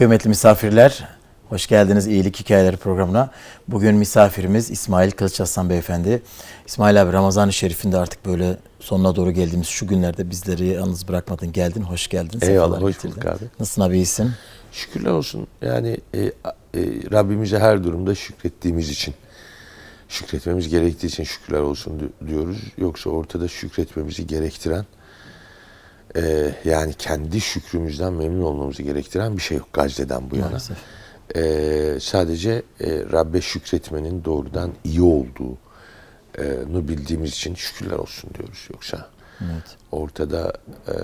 Kıymetli misafirler, hoş geldiniz İyilik Hikayeleri programına. Bugün misafirimiz İsmail Kılıçaslan Beyefendi. İsmail abi Ramazan-ı Şerif'inde artık böyle sonuna doğru geldiğimiz şu günlerde bizleri yalnız bırakmadın, geldin, hoş geldin. Eyvallah, sefalar hoş getirdin. bulduk abi. Nasılsın abi, iyisin? Şükürler olsun. Yani e, e, Rabbimize her durumda şükrettiğimiz için, şükretmemiz gerektiği için şükürler olsun di- diyoruz. Yoksa ortada şükretmemizi gerektiren, e, yani kendi şükrümüzden memnun olmamızı gerektiren bir şey yok Gazze'den bu yana. Maalesef. E, sadece e, Rabbe şükretmenin doğrudan iyi olduğunu bildiğimiz için şükürler olsun diyoruz. Yoksa Evet. ortada e,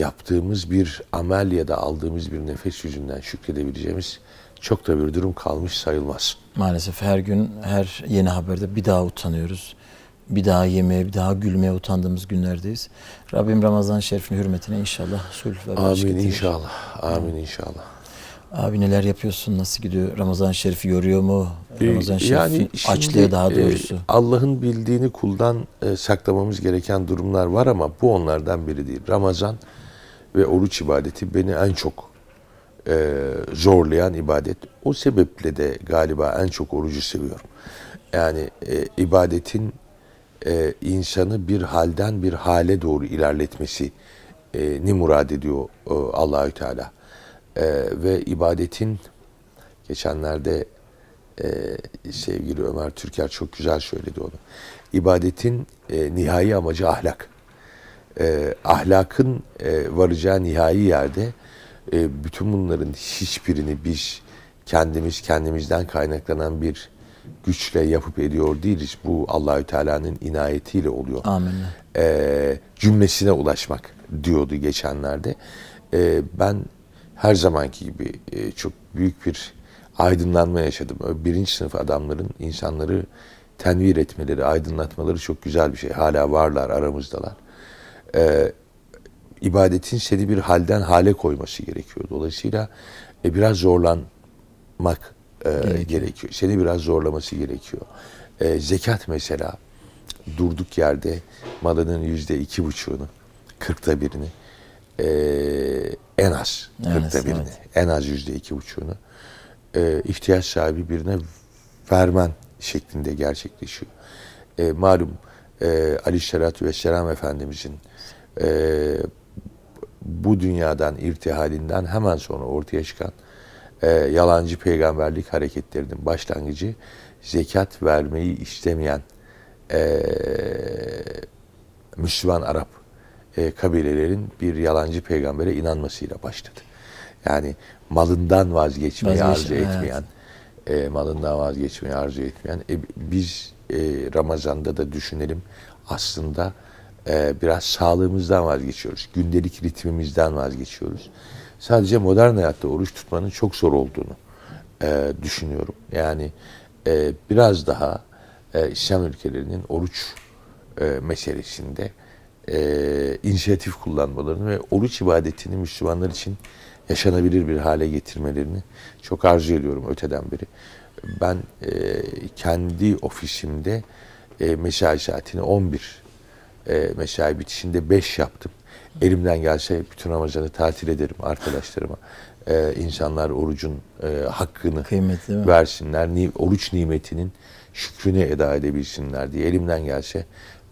yaptığımız bir amel ya da aldığımız bir nefes yüzünden şükredebileceğimiz çok da bir durum kalmış sayılmaz. Maalesef her gün, her yeni haberde bir daha utanıyoruz. Bir daha yemeye, bir daha gülmeye utandığımız günlerdeyiz. Rabbim Ramazan-ı Şerif'in hürmetine inşallah sulh ve Amin inşallah. Amin inşallah. Abi neler yapıyorsun? Nasıl gidiyor? Ramazan Şerif'i yoruyor mu? Ee, Ramazan Şerif'i yani açlığı şimdi, daha e, doğrusu. Allah'ın bildiğini kuldan e, saklamamız gereken durumlar var ama bu onlardan biri değil. Ramazan ve oruç ibadeti beni en çok e, zorlayan ibadet. O sebeple de galiba en çok orucu seviyorum. Yani e, ibadetin e, insanı bir halden bir hale doğru ilerletmesi ni murad ediyor e, Allahü Teala. E, ve ibadetin geçenlerde e, sevgili Ömer Türker çok güzel söyledi onu. İbadetin e, nihai amacı ahlak. E, ahlakın e, varacağı nihai yerde e, bütün bunların hiçbirini biz kendimiz kendimizden kaynaklanan bir güçle yapıp ediyor değiliz. Bu Allahü Teala'nın inayetiyle oluyor Amin. e, cümlesine ulaşmak diyordu geçenlerde. E, ben her zamanki gibi e, çok büyük bir aydınlanma yaşadım. Birinci sınıf adamların insanları tenvir etmeleri, aydınlatmaları çok güzel bir şey. Hala varlar, aramızdalar. E, ibadetin seni bir halden hale koyması gerekiyor. Dolayısıyla e, biraz zorlanmak e, gerekiyor. Seni biraz zorlaması gerekiyor. E, zekat mesela durduk yerde malının yüzde iki buçuğunu, kırkta birini, e, en az kırkta birini, evet. en az yüzde iki buçuğunu e, ihtiyaç sahibi birine vermen şeklinde gerçekleşiyor. E, malum e, Aleyhisselatü Vesselam Efendimizin e, bu dünyadan irtihalinden hemen sonra ortaya çıkan e, yalancı peygamberlik hareketlerinin başlangıcı zekat vermeyi istemeyen e, Müslüman Arap e, kabilelerin bir yalancı peygambere inanmasıyla başladı. Yani malından vazgeçmeyi Vazgeç- arzu evet. etmeyen, e, malından vazgeçmeyi arzu etmeyen. E, biz e, Ramazan'da da düşünelim aslında e, biraz sağlığımızdan vazgeçiyoruz. Gündelik ritmimizden vazgeçiyoruz. Sadece modern hayatta oruç tutmanın çok zor olduğunu e, düşünüyorum. Yani e, biraz daha e, İslam ülkelerinin oruç e, meselesinde e, inisiyatif kullanmalarını ve oruç ibadetini Müslümanlar için yaşanabilir bir hale getirmelerini çok arzu ediyorum öteden beri. Ben e, kendi ofisimde e, mesai saatini 11, e, mesai bitişinde 5 yaptım. Elimden gelse bütün Ramazan'ı tatil ederim arkadaşlarıma. E, insanlar orucun e, hakkını Kıymetli versinler. Ni, oruç nimetinin şükrünü eda edebilsinler diye elimden gelse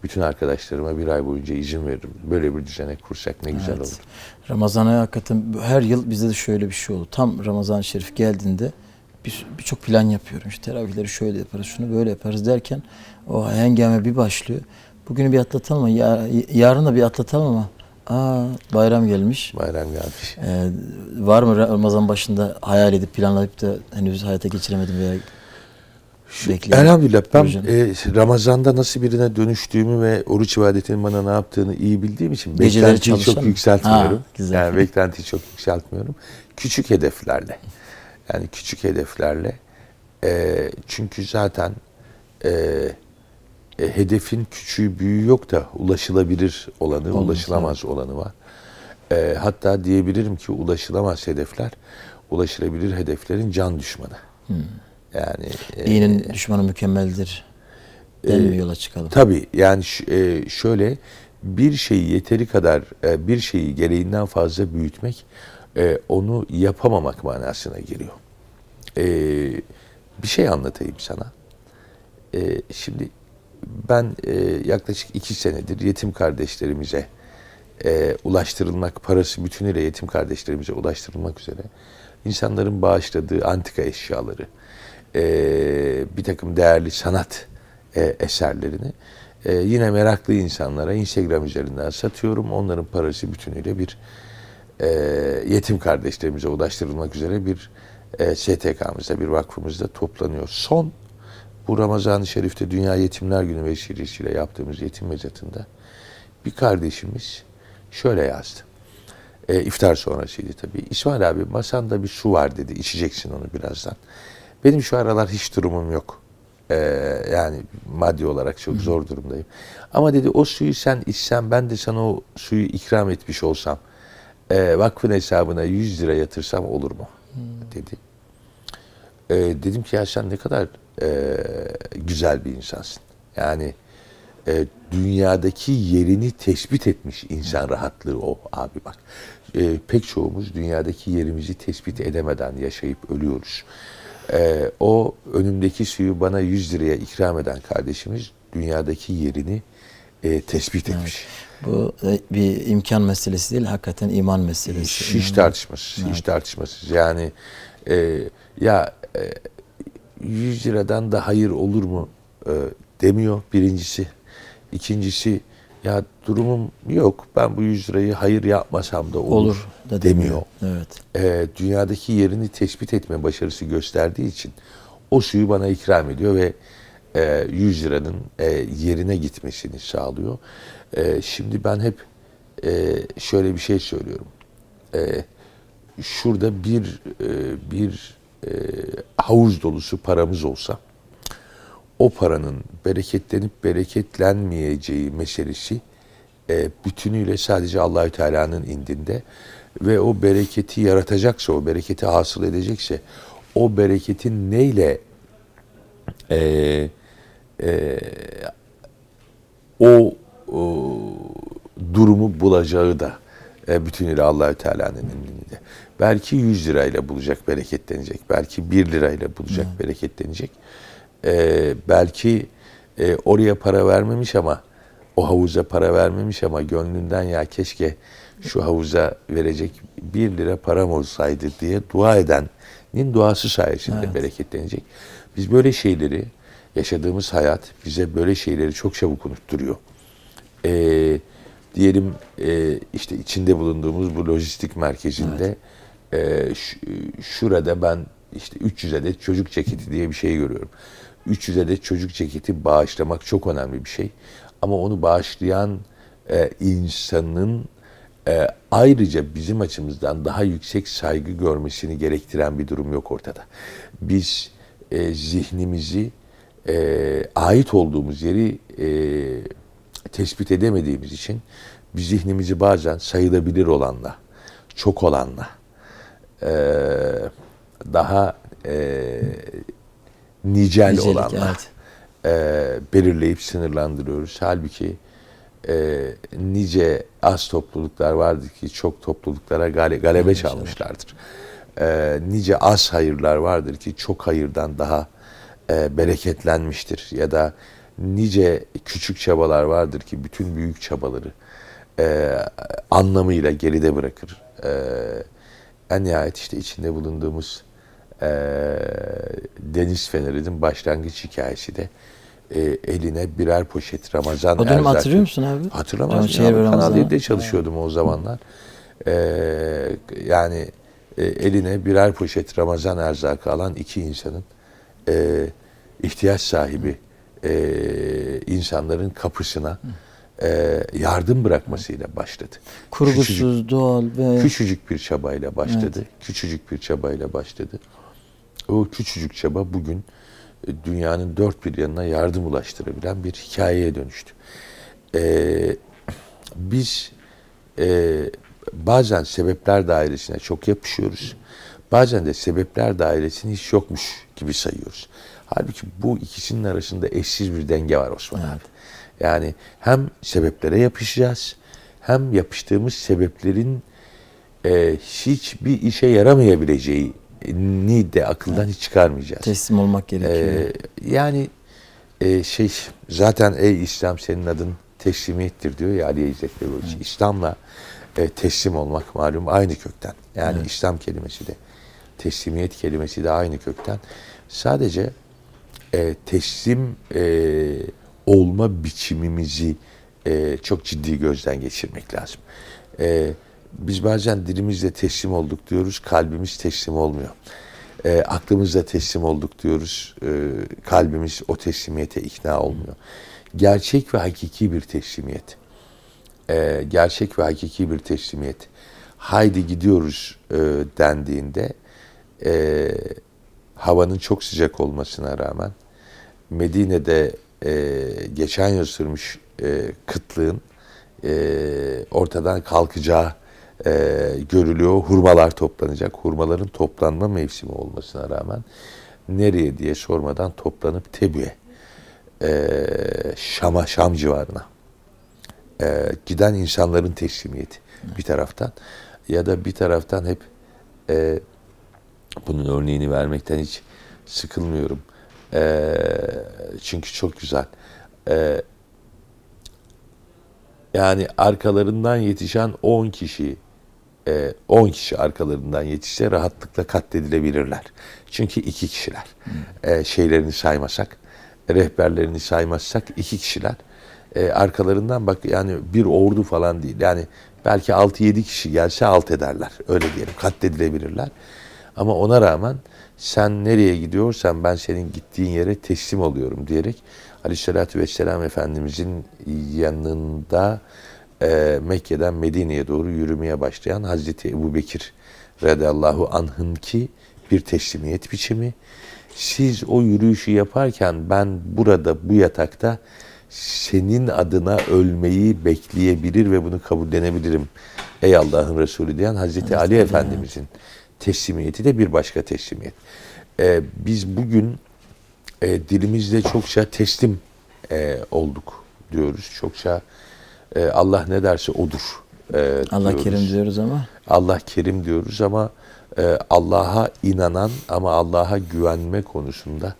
bütün arkadaşlarıma bir ay boyunca izin veririm. Böyle bir düzenek kursak ne güzel Evet. olur. Ramazan'a hakikaten her yıl bizde de şöyle bir şey oldu. Tam Ramazan-ı Şerif geldiğinde bir- birçok plan yapıyorum. İşte teravihleri şöyle yaparız, şunu böyle yaparız derken o hengame bir başlıyor. Bugünü bir atlatalım ama ya- yarın da bir atlatalım ama aa bayram gelmiş. Bayram gelmiş. Ee, var mı Ramazan başında hayal edip planlayıp da henüz hayata geçiremedim veya bekleyen Elhamdülillah ben e, Ramazan'da nasıl birine dönüştüğümü ve oruç ibadetinin bana ne yaptığını iyi bildiğim için Geceleri beklentiyi çok mı? yükseltmiyorum. Ha, güzel. Yani beklentiyi çok yükseltmiyorum. Küçük hedeflerle. Yani küçük hedeflerle. E, çünkü zaten e, e, hedefin küçüğü büyüğü yok da ulaşılabilir olanı, Olmaz, ulaşılamaz olanı var. E, hatta diyebilirim ki ulaşılamaz hedefler, ulaşılabilir hedeflerin can düşmanı. Yani e, İyinin düşmanı mükemmeldir. Denmiyor yola çıkalım. Tabii yani e, şöyle bir şeyi yeteri kadar e, bir şeyi gereğinden fazla büyütmek e, onu yapamamak manasına geliyor. E, bir şey anlatayım sana. E, şimdi ben e, yaklaşık iki senedir yetim kardeşlerimize e, ulaştırılmak, parası bütünüyle yetim kardeşlerimize ulaştırılmak üzere insanların bağışladığı antika eşyaları, e, bir takım değerli sanat e, eserlerini e, yine meraklı insanlara Instagram üzerinden satıyorum. Onların parası bütünüyle bir e, yetim kardeşlerimize ulaştırılmak üzere bir e, STK'mızda, bir vakfımızda toplanıyor. Son bu Ramazan-ı Şerif'te Dünya Yetimler Günü vesilesiyle yaptığımız yetim mezatında bir kardeşimiz şöyle yazdı. E, iftar sonrasıydı tabii. İsmail abi masanda bir su var dedi. İçeceksin onu birazdan. Benim şu aralar hiç durumum yok. E, yani maddi olarak çok zor durumdayım. Ama dedi o suyu sen içsen ben de sana o suyu ikram etmiş olsam e, vakfın hesabına 100 lira yatırsam olur mu? dedi. E, dedim ki ya sen ne kadar e, güzel bir insansın. Yani e, dünyadaki yerini tespit etmiş insan rahatlığı o abi bak. E, pek çoğumuz dünyadaki yerimizi tespit edemeden yaşayıp ölüyoruz. E, o önümdeki suyu bana 100 liraya ikram eden kardeşimiz dünyadaki yerini e, tespit etmiş. Bu e, bir imkan meselesi değil, hakikaten iman meselesi. Hiç tartışmasız, hiç tartışmasız. Yani e, ya e, 100 liradan da hayır olur mu e, demiyor birincisi. İkincisi ya durumum yok ben bu 100 lirayı hayır yapmasam da olur, Olur da demiyor. demiyor. Evet. E, dünyadaki yerini tespit etme başarısı gösterdiği için o suyu bana ikram ediyor ve e, 100 liranın e, yerine gitmesini sağlıyor. E, şimdi ben hep e, şöyle bir şey söylüyorum. E, şurada bir e, bir e, havuz dolusu paramız olsa o paranın bereketlenip bereketlenmeyeceği meselesi e, bütünüyle sadece Allahü Teala'nın indinde ve o bereketi yaratacaksa, o bereketi hasıl edecekse o bereketin neyle e, e, o, o durumu bulacağı da bütünüyle Allahü Teala'nın emrinde. Belki 100 lirayla bulacak, bereketlenecek. Belki 1 lirayla bulacak, bereketlenecek. E, belki e, oraya para vermemiş ama o havuza para vermemiş ama gönlünden ya keşke şu havuza verecek 1 lira param olsaydı diye dua edenin duası sayesinde bereketlenecek. Biz böyle şeyleri yaşadığımız hayat bize böyle şeyleri çok çabuk unutturuyor. Ee, diyelim e, işte içinde bulunduğumuz bu lojistik merkezinde e, ş- şurada ben işte 300 adet çocuk ceketi diye bir şey görüyorum. 300 adet çocuk ceketi bağışlamak çok önemli bir şey. Ama onu bağışlayan e, insanın e, ayrıca bizim açımızdan daha yüksek saygı görmesini gerektiren bir durum yok ortada. Biz e, zihnimizi e, ait olduğumuz yeri e, tespit edemediğimiz için biz zihnimizi bazen sayılabilir olanla, çok olanla, e, daha e, nicel Nicelik, olanla evet. e, belirleyip sınırlandırıyoruz. Halbuki e, nice az topluluklar vardır ki çok topluluklara gale, galebe çalmışlardır. E, nice az hayırlar vardır ki çok hayırdan daha e, bereketlenmiştir. Ya da nice küçük çabalar vardır ki bütün büyük çabaları e, anlamıyla geride bırakır. E, en nihayet işte içinde bulunduğumuz e, Deniz Feneri'nin başlangıç hikayesi de e, eline birer poşet Ramazan O dönemi hatırlıyor musun abi? Hatırlamaz mıyım? Ve Kanal Ramazan. 7'de çalışıyordum o zamanlar. Ee, yani e, eline birer poşet Ramazan erzakı alan iki insanın e, ihtiyaç sahibi e, insanların kapısına e, yardım bırakmasıyla başladı. Kurgusuz, Küçücük- doğal ve Küçücük bir çabayla başladı. Küçücük bir çabayla başladı. O küçücük çaba bugün e, dünyanın dört bir yanına yardım ulaştırabilen bir hikayeye dönüştü. Ee, biz e, bazen sebepler dairesine çok yapışıyoruz. Bazen de sebepler dairesini hiç yokmuş gibi sayıyoruz. Halbuki bu ikisinin arasında eşsiz bir denge var Osman abi. Yani hem sebeplere yapışacağız hem yapıştığımız sebeplerin e, hiçbir işe yaramayabileceğini de akıldan hiç çıkarmayacağız. Teslim olmak gerekiyor. Ee, yani e, şey zaten ey İslam senin adın teslimiyettir diyor ya Ali İzzet Begoviç. İslam'la e, teslim olmak malum aynı kökten. Yani İslam kelimesi de teslimiyet kelimesi de aynı kökten. Sadece e, teslim e, olma biçimimizi e, çok ciddi gözden geçirmek lazım. E, biz bazen dilimizle teslim olduk diyoruz, kalbimiz teslim olmuyor. E, aklımızla teslim olduk diyoruz, e, kalbimiz o teslimiyete ikna olmuyor. Gerçek ve hakiki bir teslimiyet. E, gerçek ve hakiki bir teslimiyet. Haydi gidiyoruz e, dendiğinde e, havanın çok sıcak olmasına rağmen Medine'de e, geçen yıl sürmüş e, kıtlığın e, ortadan kalkacağı e, görülüyor. Hurmalar toplanacak. Hurmaların toplanma mevsimi olmasına rağmen nereye diye sormadan toplanıp Tebü'ye, e, Şam'a, Şam civarına e, giden insanların teslimiyeti bir taraftan ya da bir taraftan hep e, bunun örneğini vermekten hiç sıkılmıyorum. E, çünkü çok güzel. E, yani arkalarından yetişen 10 kişi e, 10 kişi arkalarından yetişse rahatlıkla katledilebilirler. Çünkü iki kişiler. E, şeylerini saymasak, rehberlerini saymazsak iki kişiler. E, arkalarından bak yani bir ordu falan değil. Yani belki 6-7 kişi gelse alt ederler. Öyle diyelim. Katledilebilirler. Ama ona rağmen sen nereye gidiyorsan ben senin gittiğin yere teslim oluyorum diyerek Aleyhisselatü Vesselam Efendimizin yanında e, Mekke'den Medine'ye doğru yürümeye başlayan Hazreti Ebu Bekir radıyallahu anh'ın ki bir teslimiyet biçimi. Siz o yürüyüşü yaparken ben burada bu yatakta senin adına ölmeyi bekleyebilir ve bunu kabullenebilirim. Ey Allah'ın Resulü diyen Hazreti Ali Efendimizin teslimiyeti de bir başka teslimiyet. Ee, biz bugün e, dilimizde çokça teslim e, olduk diyoruz. Çokça e, Allah ne derse odur e, Allah diyoruz. kerim diyoruz ama Allah kerim diyoruz ama e, Allah'a inanan ama Allah'a güvenme konusunda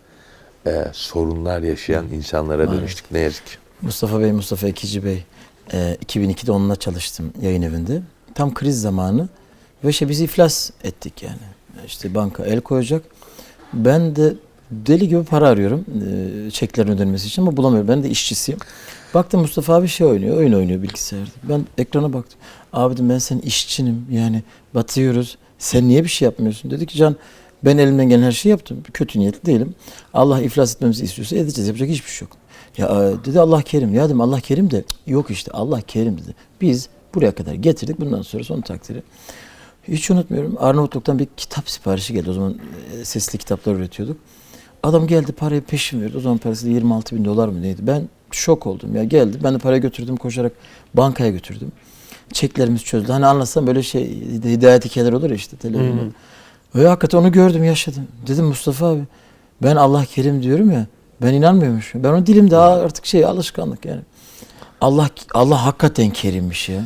e, sorunlar yaşayan insanlara dönüştük ne yazık ki. Mustafa Bey, Mustafa Ekici Bey e, 2002'de onunla çalıştım yayın evinde. Tam kriz zamanı ve işte biz iflas ettik yani. İşte banka el koyacak. Ben de deli gibi para arıyorum e, çeklerin ödenmesi için ama bulamıyorum. Ben de işçisiyim. Baktım Mustafa abi şey oynuyor, oyun oynuyor bilgisayarda. Ben ekrana baktım. Abi ben senin işçinim yani batıyoruz. Sen niye bir şey yapmıyorsun? Dedi ki Can ben elimden gelen her şeyi yaptım. Kötü niyetli değilim. Allah iflas etmemizi istiyorsa edeceğiz. Yapacak hiçbir şey yok. Ya e, dedi Allah kerim. Ya dedim Allah kerim de yok işte Allah kerim dedi. Biz buraya kadar getirdik. Bundan sonra son takdiri. Hiç unutmuyorum. Arnavutluk'tan bir kitap siparişi geldi. O zaman e, sesli kitaplar üretiyorduk. Adam geldi parayı peşin verdi. O zaman parası da 26 bin dolar mı neydi? Ben şok oldum ya geldi. Ben de parayı götürdüm koşarak bankaya götürdüm. Çeklerimiz çözdü. Hani anlatsam böyle şey hidayet hikayeler olur ya işte televizyonda. Ve hakikaten onu gördüm yaşadım. Dedim Mustafa abi ben Allah kerim diyorum ya ben inanmıyormuşum. Ben o dilimde artık şey alışkanlık yani. Allah Allah hakikaten kerimmiş ya.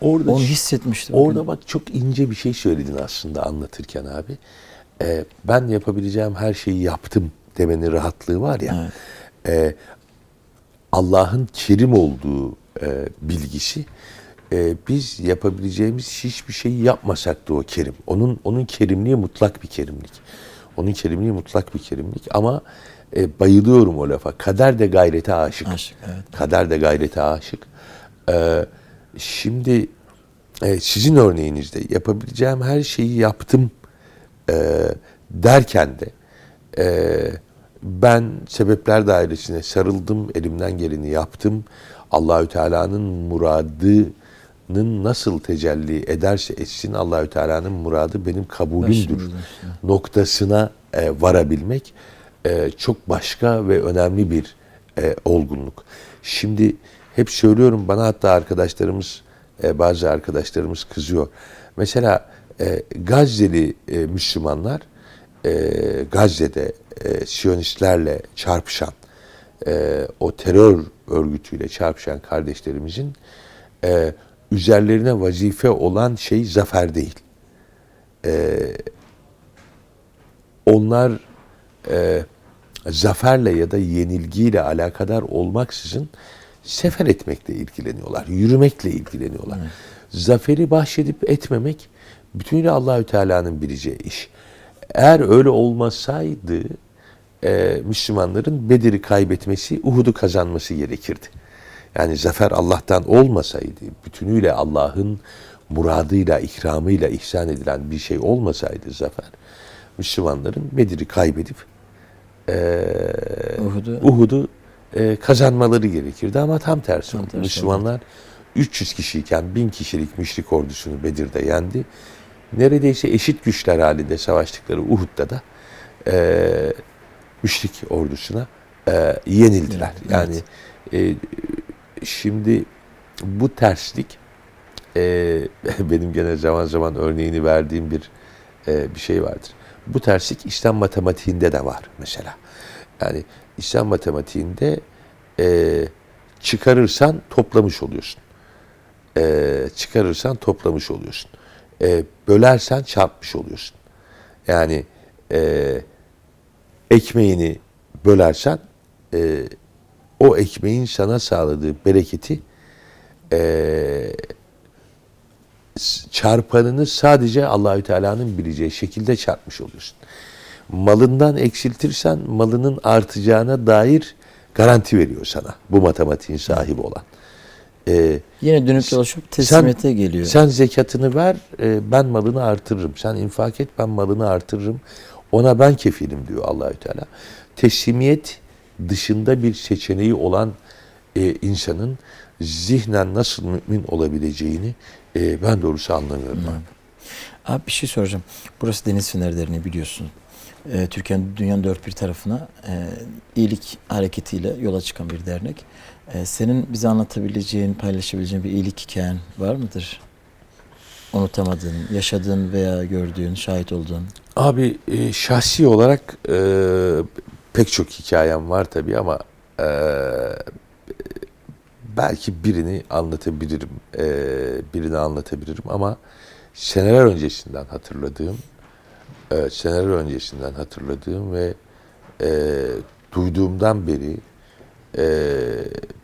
Orada Onu hissetmiştim. Orada bak çok ince bir şey söyledin aslında anlatırken abi. Ee, ben yapabileceğim her şeyi yaptım demenin rahatlığı var ya. Ee, Allah'ın kerim olduğu e, bilgisi e, biz yapabileceğimiz hiçbir şeyi yapmasak da o kerim. Onun onun kerimliği mutlak bir kerimlik. Onun kerimliği mutlak bir kerimlik ama e, bayılıyorum o lafa. Kader de gayrete aşık. Aşık, evet. Kader de gayrete aşık. Ee, şimdi e, sizin örneğinizde yapabileceğim her şeyi yaptım e, derken de e, ben sebepler dairesine sarıldım, elimden geleni yaptım. Allahü Teala'nın muradının nasıl tecelli ederse etsin Allahü Teala'nın muradı benim kabulümdür noktasına e, varabilmek e, çok başka ve önemli bir e, olgunluk. Şimdi hep söylüyorum bana hatta arkadaşlarımız e, bazı arkadaşlarımız kızıyor. Mesela e, Gazze'li e, Müslümanlar e, Gazze'de e, Siyonistlerle çarpışan o terör örgütüyle çarpışan kardeşlerimizin üzerlerine vazife olan şey zafer değil. Onlar zaferle ya da yenilgiyle alakadar olmaksızın sefer etmekle ilgileniyorlar, yürümekle ilgileniyorlar. Zaferi bahşedip etmemek bütünüyle Allahü Teala'nın bileceği iş. Eğer öyle olmasaydı e, Müslümanların Bedir'i kaybetmesi, Uhud'u kazanması gerekirdi. Yani zafer Allah'tan olmasaydı, bütünüyle Allah'ın muradıyla, ikramıyla ihsan edilen bir şey olmasaydı zafer, Müslümanların Bedir'i kaybedip Uhud'u Uhud'u e, kazanmaları gerekirdi ama tam tersi oldu. tersi Müslümanlar 300 kişiyken 1000 kişilik müşrik ordusunu Bedir'de yendi. Neredeyse eşit güçler halinde savaştıkları Uhud'da da e, müşrik ordusuna e, yenildiler. Evet. Yani e, şimdi bu terslik e, benim gene zaman zaman örneğini verdiğim bir e, bir şey vardır. Bu terslik İslam matematiğinde de var mesela. Yani İslam matematiğinde e, çıkarırsan toplamış oluyorsun. E, çıkarırsan toplamış oluyorsun. E, bölersen çarpmış oluyorsun. Yani e, ekmeğini bölersen e, o ekmeğin sana sağladığı bereketi e, çarpanını sadece Allahü Teala'nın bileceği şekilde çarpmış oluyorsun. Malından eksiltirsen malının artacağına dair garanti veriyor sana bu matematiğin sahibi olan. E, yine dönüp dolaşıp teslimiyete geliyor. sen zekatını ver, e, ben malını artırırım. Sen infak et, ben malını artırırım. Ona ben kefilim diyor Allahü Teala. Teslimiyet dışında bir seçeneği olan e, insanın zihnen nasıl mümin olabileceğini e, ben doğrusu anlamıyorum. Abi bir şey soracağım. Burası Deniz Fener Derneği biliyorsun. Ee, Türkiye'nin dünyanın dört bir tarafına e, iyilik hareketiyle yola çıkan bir dernek. Ee, senin bize anlatabileceğin, paylaşabileceğin bir iyilik hikayen var mıdır? Unutamadığın, yaşadığın veya gördüğün, şahit olduğun. Abi e, şahsi olarak e, pek çok hikayem var tabii ama e, belki birini anlatabilirim. E, birini anlatabilirim ama seneler öncesinden hatırladığım, e, seneler öncesinden hatırladığım ve e, duyduğumdan beri, e,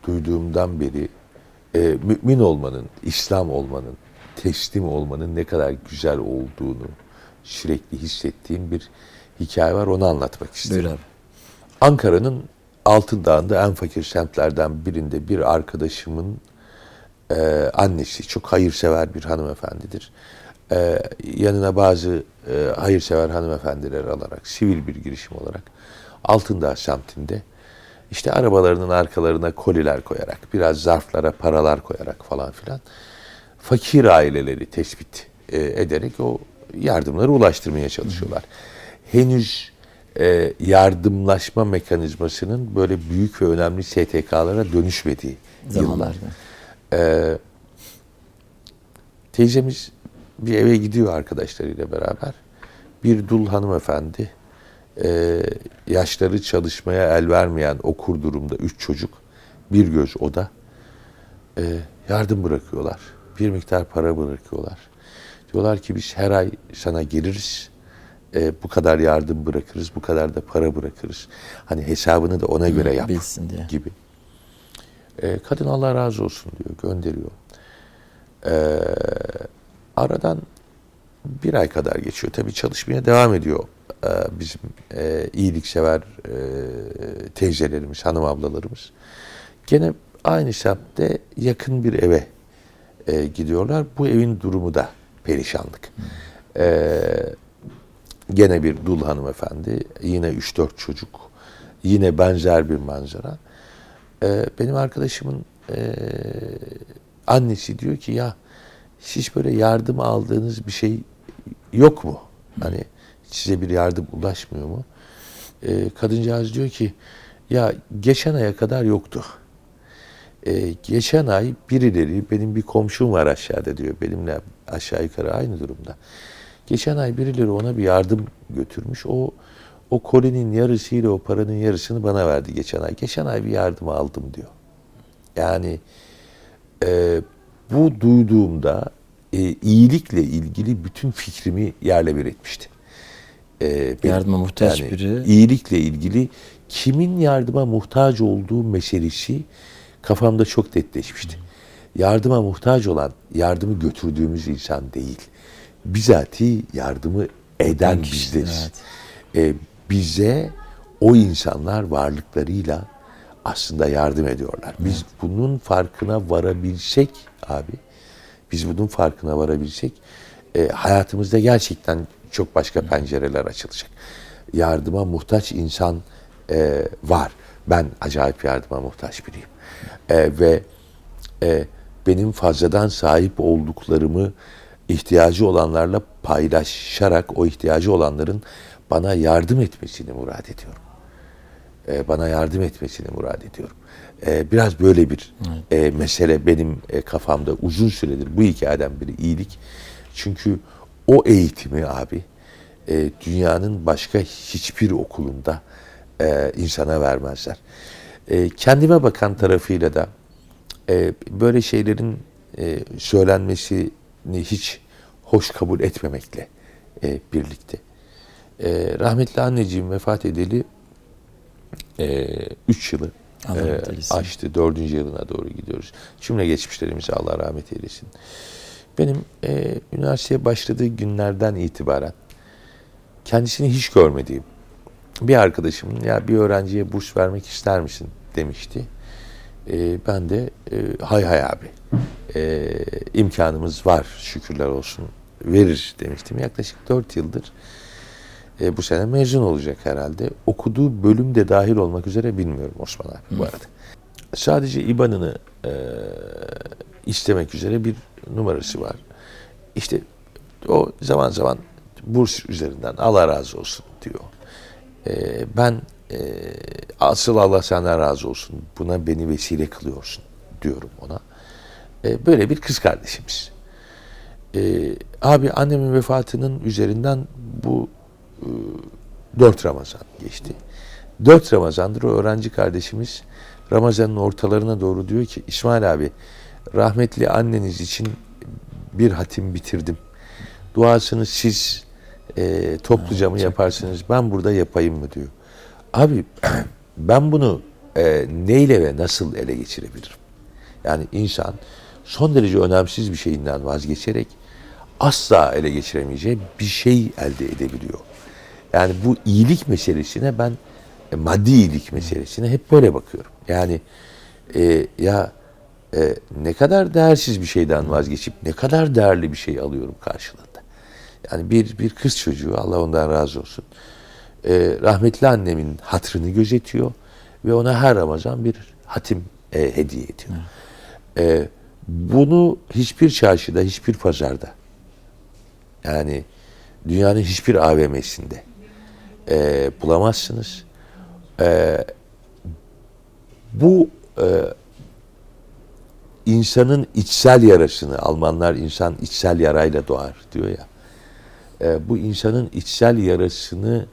duyduğumdan beri e, mümin olmanın, İslam olmanın, teslim olmanın ne kadar güzel olduğunu sürekli hissettiğim bir hikaye var. Onu anlatmak istiyorum. Buyur abi. Ankara'nın Altındağ'ında en fakir semtlerden birinde bir arkadaşımın e, annesi çok hayırsever bir hanımefendidir. E, yanına bazı e, hayırsever hanımefendiler alarak, sivil bir girişim olarak Altındağ semtinde işte arabalarının arkalarına koliler koyarak, biraz zarflara paralar koyarak falan filan fakir aileleri tespit e, ederek o yardımları ulaştırmaya çalışıyorlar. Henüz e, yardımlaşma mekanizmasının böyle büyük ve önemli STK'lara dönüşmediği yıllar. Zamanlarda. Ee, teyzemiz bir eve gidiyor arkadaşlarıyla beraber. Bir dul hanımefendi, e, yaşları çalışmaya el vermeyen okur durumda üç çocuk, bir göz oda. E, yardım bırakıyorlar. Bir miktar para bırakıyorlar. Diyorlar ki biz her ay sana geliriz. E, bu kadar yardım bırakırız, bu kadar da para bırakırız. Hani hesabını da ona göre yap Bilsin diye. gibi. E, kadın Allah razı olsun diyor, gönderiyor. E, aradan bir ay kadar geçiyor. Tabii çalışmaya devam ediyor e, bizim e, iyiliksever e, teyzelerimiz, hanım ablalarımız. Gene aynı semtte yakın bir eve gidiyorlar. Bu evin durumu da perişanlık. E, gene bir dul hanımefendi, yine 3-4 çocuk, yine benzer bir manzara. Benim arkadaşımın annesi diyor ki ya siz böyle yardım aldığınız bir şey yok mu? Hani size bir yardım ulaşmıyor mu? Ee, kadıncağız diyor ki ya geçen aya kadar yoktu. Ee, geçen ay birileri benim bir komşum var aşağıda diyor benimle aşağı yukarı aynı durumda. Geçen ay birileri ona bir yardım götürmüş. O o kolinin yarısıyla o paranın yarısını bana verdi geçen ay. Geçen ay bir yardım aldım diyor. Yani e, bu duyduğumda e, iyilikle ilgili bütün fikrimi yerle bir etmişti. E, Yardıma muhtaç biri. iyilikle ilgili kimin yardıma muhtaç olduğu meselesi kafamda çok netleşmişti. Yardıma muhtaç olan yardımı götürdüğümüz insan değil. Bizatihi yardımı eden kişi, bizleriz. E, bize o insanlar varlıklarıyla aslında yardım ediyorlar. Biz bunun farkına varabilsek abi, biz bunun farkına varabilsek e, hayatımızda gerçekten çok başka pencereler açılacak. Yardıma muhtaç insan e, var. Ben acayip yardıma muhtaç biriyim. E, ve e, benim fazladan sahip olduklarımı ihtiyacı olanlarla paylaşarak o ihtiyacı olanların bana yardım etmesini murad ediyorum. E, bana yardım etmesini murad ediyorum. E, biraz böyle bir e, mesele benim e, kafamda uzun süredir bu hikayeden biri iyilik. Çünkü o eğitimi abi e, dünyanın başka hiçbir okulunda e, insana vermezler. E, kendime bakan tarafıyla da e, böyle şeylerin e, söylenmesini hiç hoş kabul etmemekle e, birlikte. E, rahmetli anneciğim vefat edeli 3 yılı Allah e, aştı. Dördüncü yılına doğru gidiyoruz. Cümle geçmişlerimize Allah rahmet eylesin. Benim e, üniversiteye başladığı günlerden itibaren kendisini hiç görmediğim bir arkadaşım ya bir öğrenciye burs vermek ister misin demişti. E, ben de e, hay hay abi e, imkanımız var şükürler olsun verir demiştim. Yaklaşık dört yıldır e, bu sene mezun olacak herhalde. Okuduğu bölüm de dahil olmak üzere bilmiyorum Osman abi bu arada. Sadece IBAN'ını e, istemek üzere bir numarası var. İşte o zaman zaman burs üzerinden Allah razı olsun diyor. E, ben e, asıl Allah senden razı olsun. Buna beni vesile kılıyorsun diyorum ona. E, böyle bir kız kardeşimiz. E, abi annemin vefatının üzerinden bu dört Ramazan geçti. Dört Ramazandır o öğrenci kardeşimiz Ramazan'ın ortalarına doğru diyor ki İsmail abi rahmetli anneniz için bir hatim bitirdim. Duasını siz e, topluca mı yaparsınız ben burada yapayım mı diyor. Abi ben bunu e, neyle ve nasıl ele geçirebilirim? Yani insan son derece önemsiz bir şeyinden vazgeçerek asla ele geçiremeyeceği bir şey elde edebiliyor. Yani bu iyilik meselesine ben e, maddi iyilik meselesine hep böyle bakıyorum. Yani e, ya e, ne kadar değersiz bir şeyden vazgeçip ne kadar değerli bir şey alıyorum karşılığında. Yani bir bir kız çocuğu Allah ondan razı olsun. e, rahmetli annemin hatrını gözetiyor ve ona her Ramazan bir hatim e, hediye ediyor. E, bunu hiçbir çarşıda, hiçbir pazarda yani dünyanın hiçbir AVM'sinde e, bulamazsınız. E, bu e, insanın içsel yarasını, Almanlar insan içsel yarayla doğar diyor ya. E, bu insanın içsel yarasını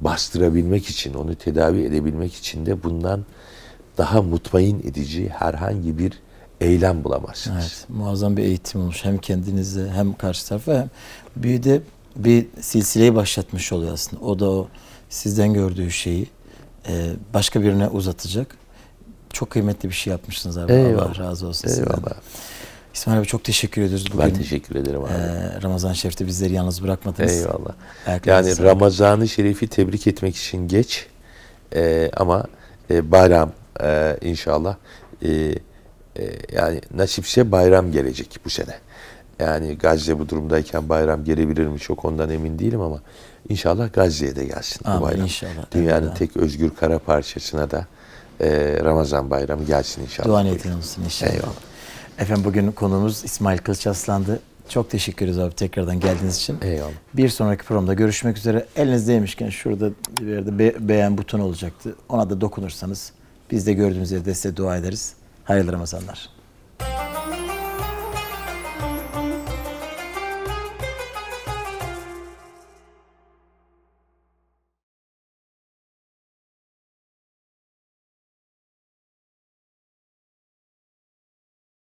bastırabilmek için, onu tedavi edebilmek için de bundan daha mutmain edici herhangi bir eylem bulamazsınız. Evet, muazzam bir eğitim olmuş. Hem kendinize hem karşı tarafa bir de bir silsileyi başlatmış oluyor aslında. O da o sizden gördüğü şeyi e, başka birine uzatacak. Çok kıymetli bir şey yapmışsınız abi. Allah Eyvallah. razı olsun sizden. Eyvallah. İsmail abi çok teşekkür ediyoruz. Bugün Ben teşekkür ederim abi. e, Ramazan Şerif'te bizleri yalnız bırakmadınız. Eyvallah. Ayaklarınıza Yani. Ramazan-ı Şerif'i tebrik etmek için geç Ee, ama e, bayram e, inşallah e, e, yani nasipse bayram gelecek bu sene. Yani Gazze bu durumdayken bayram gelebilir mi çok ondan emin değilim ama inşallah Gazze'ye de gelsin Amin, bu bayram. inşallah. Dünyanın tek özgür kara parçasına da e, Ramazan bayramı gelsin inşallah. Dua olsun inşallah. Eyvallah. Efendim bugün konuğumuz İsmail Kılıç Aslan'dı. Çok teşekkür ederiz abi tekrardan geldiğiniz için. Eyvallah. Bir sonraki programda görüşmek üzere. Elinizdeymişken şurada bir yerde be- beğen butonu olacaktı. Ona da dokunursanız biz de gördüğümüz yerde size dua ederiz. Hayırlı Ramazanlar.